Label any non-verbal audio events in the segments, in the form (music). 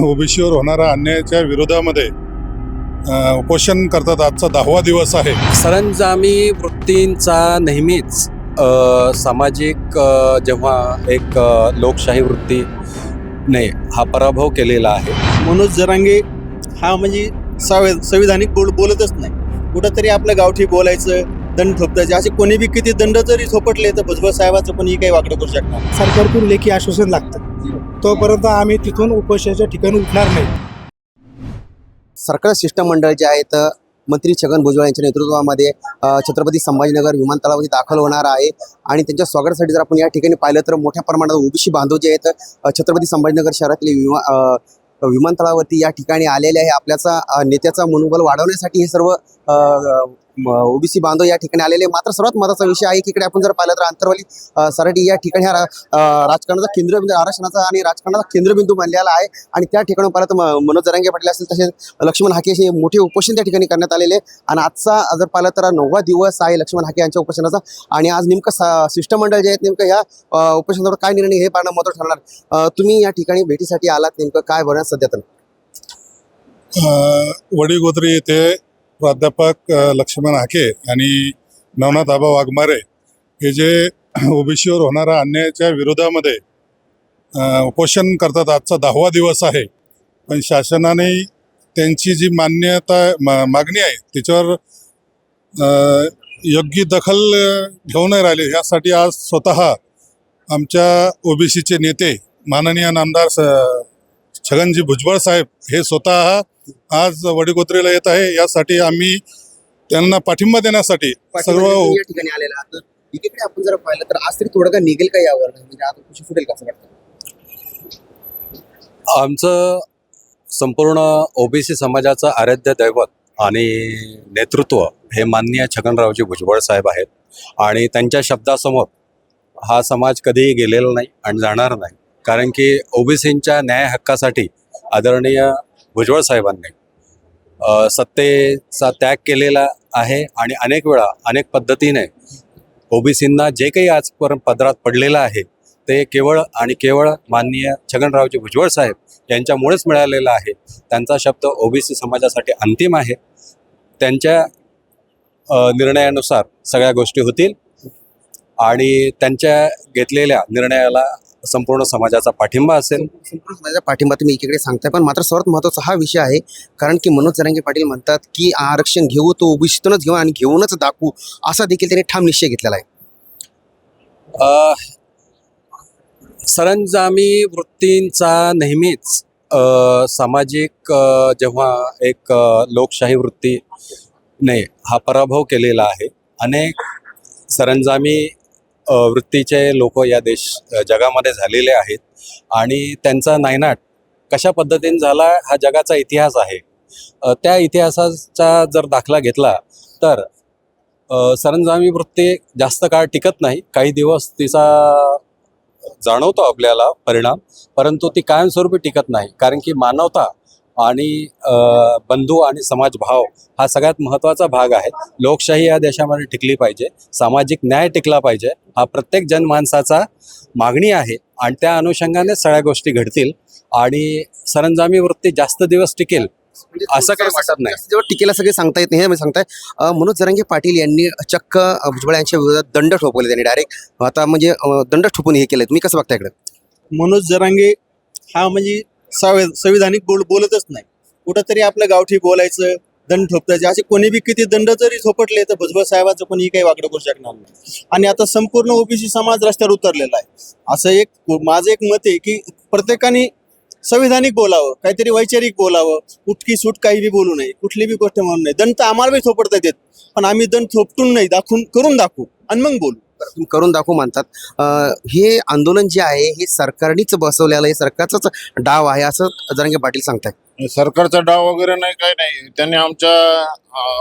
ओबीसीवर होणाऱ्या अन्यायाच्या विरोधामध्ये उपोषण करतात. आजचा दहावा दिवस आहे. सरंजामी वृत्तींचा नेहमीच सामाजिक जेव्हा एक लोकशाही वृत्तीने हा पराभव केलेला आहे. मनोज जरांगे हा म्हणजे सावे संविधानिक बोल बोलतच नाही. कुठंतरी आपलं गावठी बोलायचं दंड थोपटायचे असे कोणी बी किती दंड जरी थोपटले तर भुजबळ साहेबाचं कोणी काही वाकडं करू शकणार. सरकारकडून लेखी आश्वासन लागतं. तोपर्यंत आम्ही तिथून उपोषणाच्या ठिकाणी उठणार नाही. सरकार शिष्टमंडळ जे आहेत मंत्री छगन भुजबळ यांच्या नेतृत्वामध्ये छत्रपती संभाजीनगर विमानतळावरती दाखल होणार आहे. आणि त्यांच्या स्वागतासाठी जर आपण या ठिकाणी पाहिलं तर मोठ्या प्रमाणात ओबीसी बांधव जे आहेत छत्रपती संभाजीनगर शहरातले विमा विमानतळावरती या ठिकाणी आलेले आहे. आपल्याचा नेत्याचा मनोबल वाढवण्यासाठी हे सर्व ओबीसी बांधव या ठिकाणी आलेले. मात्र सर्वात महत्त्वाचा विषय आहे की इकडे आपण जर पाहिलं तर अंतरवाली सरडी सराटी या ठिकाणी हा रा- राजकारणाचा केंद्रबिंदू आरक्षणाचा आणि राजकारणाचा केंद्रबिंदू बनलेला आहे. आणि त्या ठिकाणी पाहिलं तर मनोज जरांगे पाटील असेल तसेच लक्ष्मण हाके हे मोठे उपोषण त्या ठिकाणी करण्यात आलेले. आणि आजचा जर पाहिलं तर नववा दिवस आहे लक्ष्मण हाके यांच्या उपोषणाचा. आणि आज नेमकं शिष्टमंडळ जे आहेत नेमकं ह्या उपोषणावर काय निर्णय हे पाहणं महत्त्व ठरणार. तुम्ही या ठिकाणी भेटीसाठी आलात नेमकं काय बरं सध्या तर? वडीगोत्री येथे प्राध्यापक लक्ष्मण हाके आणि नवनाथ आबा वाघमारे हे जे (clears throat) ओबीसीवर होणाऱ्या अन्यायाच्या विरोधामध्ये उपोषण करतात. आजचा दहावा दिवस आहे. पण शासनाने त्यांची जी मान्यता मा- मागणी आहे त्याच्यावर योग्य दखल घेऊ नाही राहिले. यासाठी आज स्वतः आमच्या ओबीसीचे नेते माननीय नामदार स- छगनजी भुजबळ साहेब हे स्वतः आज वडीगोत्रीला येत आहे. यासाठी आम्ही त्यांना पाठिंबा देण्यासाठी सर्व या ठिकाणी आलेला एकीकडे आपण जर पाहिलं तर आज तरी थोडं का निघेल का यावर? म्हणजे आज उपोषण फुटेल का असं वाटतं? आमचं संपूर्ण ओबीसी समाजाचं आराध्य दैवत आणि नेतृत्व हे माननीय छगनरावजी भुजबळ साहेब आहेत. आणि त्यांच्या शब्दासमोर हा समाज कधीही गेलेला नाही आणि जाणार नाही. कारण की ओबीसींच्या न्याय हक्कासाठी आदरणीय भुजबळ साहेबांनी सत्तेचा त्याग केलेला आहे आणि अनेक वेळा अनेक पद्धतीने ओबीसींना जे काही आजपर्यंत पदरात पडलेलं आहे ते केवळ आणि केवळ माननीय छगनरावजी भुजबळ साहेब यांच्यामुळेच मिळालेला आहे. त्यांचा शब्द ओबीसी समाजासाठी अंतिम आहे. त्यांच्या निर्णयानुसार सगळ्या गोष्टी होतील आणि त्यांच्या घेतलेल्या निर्णयाला संपूर्ण समाजाचा पाठिंबा असेल. संपूर्ण समाजाचा पाठिंबा तुम्ही एकीकडे सांगताय. पण मात्र सर्वात महत्त्वाचा हा विषय आहे कारण की मनोज जरांगे पाटील म्हणतात की आरक्षण घेऊ तो ओबीसीतूनच घेऊ आणि घेऊनच दाखवू. असा देखील त्यांनी ठाम निश्चय घेतलेला आहे. सरंजामी वृत्तींचा नेहमीच सामाजिक जेव्हा एक लोकशाही वृत्तीने हा पराभव केलेला आहे. अनेक सरंजामी वृत्तीचे लोक या देश जगामध्ये झालेले आहेत. आणि त्यांचा नायनाट कशा पद्धतीने झाला हा जगाचा इतिहास आहे. त्या इतिहासाचा जर दाखला घेतला तर सरंजामी वृत्ती जास्त काळ टिकत नाही. काही दिवस तिचा जाणवतो आपल्याला परिणाम परंतु ती कायमस्वरूपी टिकत नाही. कारण की मानवता आणि बंधू आणि समाजभाव हा सगळ्यात महत्त्वाचा भाग आहे. लोकशाही या देशामध्ये टिकली पाहिजे. सामाजिक न्याय टिकला पाहिजे. हा प्रत्येक जनमानसाचा मागणी आहे आणि त्या अनुषंगाने सगळ्या गोष्टी घडतील आणि सरंजामी वृत्ती जास्त दिवस टिकेल असं काही वाटत नाही. जेव्हा टीकेला सगळे सांगता येत नाही हे मी सांगताय. मनोज जरांगे पाटील यांनी चक्क भुजबळ यांच्या विरोधात दंड ठोकवले त्यांनी डायरेक्ट आता म्हणजे दंड ठोकून हे केलं तुम्ही कसं बघता इकडे? मनोज जरांगे हा म्हणजे संविधानिक बोल बोलतच नाही. कुठंतरी आपलं गावठी बोलायचं दंड ठोपतायचे असे कोणी बी किती दंड जरी झोपटले तर भुजबळ साहेबाचं कोणी काही वाकडं करू शकणार नाही. आणि आता संपूर्ण ओबीसी समाज रस्त्यावर उतरलेला आहे. असं एक माझं एक मत आहे की प्रत्येकाने संविधानिक बोलावं काहीतरी वैचारिक बोलावं उठकी सूट काही बी बोलू नये कुठली बी गोष्ट म्हणू नये. दंड तर आम्हाला बी थोपडता येत. पण आम्ही दंड थोपटून नाही दाखवून करून दाखवू आणि मग बोलू. करून दाखवू म्हणतात. हे आंदोलन जे आहे हे सरकारनेच बसवलेलं आहे सरकारचाच डाव आहे असं जरांगे पाटील सांगताय सरकारचा डाव वगैरे नाही काही नाही. त्यांनी आमच्या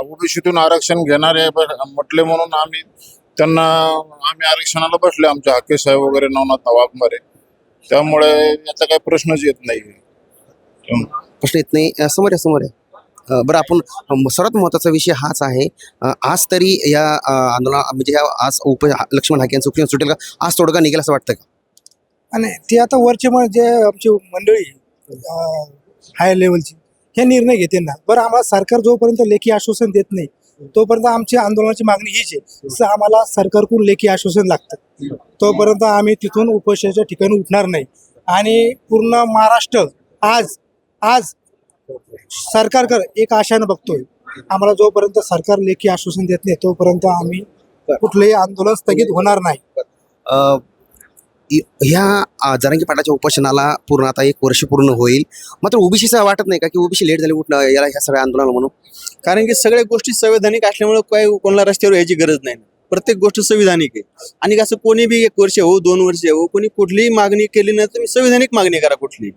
ओबीसीतून आरक्षण घेणारे म्हटले म्हणून आम्ही त्यांना आम्ही आरक्षणाला बसले आमचे हाके साहेब वगैरे नवनाथ वाघमारे त्यामुळे याचा काही प्रश्नच येत नाही. प्रश्न येत नाही. समोर आहे समोर आहे बरं आपण सर्वात महत्त्वाचा विषय हाच आहे आज तरी या आंदोलना आंदोलन म्हणजे ह्या आज उप लक्ष्मण हाके यांचं उपयोग सुटेल का? आज तोडगा निघेल असं वाटतं का? आणि ते आता वरचे जे आमची मंडळी हाय लेवलची हे निर्णय घेते ना. बरं आम्हाला सरकार जोपर्यंत लेखी आश्वासन देत नाही तोपर्यंत आमची आंदोलनाची मागणी हीच आहे. जसं आम्हाला सरकारकडून लेखी आश्वासन लागतं तोपर्यंत आम्ही तिथून उपोषणाच्या ठिकाणी उठणार नाही. आणि पूर्ण महाराष्ट्र आज आज सरकारकडे एक आशानं बघतोय. आम्हाला जोपर्यंत सरकार लेखी आश्वासन देत नाही तोपर्यंत आम्ही कुठलंही आंदोलन स्थगित होणार नाही. ह्या जरांगी पाटाच्या उपोषणाला पूर्ण आता एक वर्ष पूर्ण होईल. मात्र ओबीसीचं वाटत नाही का की ओबीसी लेट झाली उठणं याला ह्या सगळ्या आंदोलनाला म्हणून? कारण की सगळ्या गोष्टी संवैधानिक असल्यामुळे काय कोणाला रस्त्यावर यायची गरज नाही. प्रत्येक गोष्ट संविधानिक आहे. आणि असं कोणी बी एक वर्ष हो दोन वर्ष हो कोणी कुठलीही मागणी केली नाही तुम्ही संविधानिक मागणी करा कुठली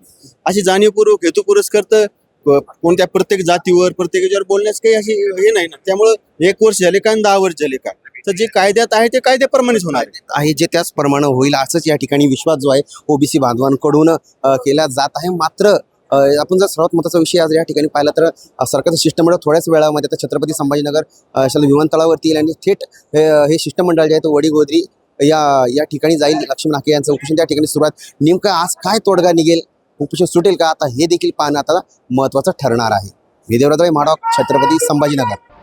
अशी जाणीवपूर्वक हेतुपूर्वक करतं क- कोणत्या प्रत्येक जातीवर प्रत्येक याच्यावर बोलण्यास काही अशी हे नाही ना. त्यामुळं एक वर्ष झाले का आणि दहा वर्ष झाले का? तर जे कायद्यात आहे ते कायद्याप्रमाणेच होणार आहे. जे त्याचप्रमाणे होईल असंच या ठिकाणी विश्वास जो आहे ओबीसी बांधवांकडून केला जात आहे. मात्र आपण जर सर्वात महत्त्वाचा विषय आज या ठिकाणी पाहिला तर सरकारचं शिष्टमंडळ थोड्याच वेळामध्ये आता छत्रपती संभाजीनगर अ, विमानतळावरती येईल आणि थेट हे हे शिष्टमंडळ जे आहे तो वडीगोदरी या या ठिकाणी जाईल. लक्ष्मण हाके यांचं उपोषण त्या ठिकाणी सुरुवात. नेमकं आज काय तोडगा निघेल? उपोषण सुटेल का? आता हे देखील पाहणं आता महत्त्वाचं ठरणार आहे. विदेवराज माडॉक छत्रपती संभाजीनगर.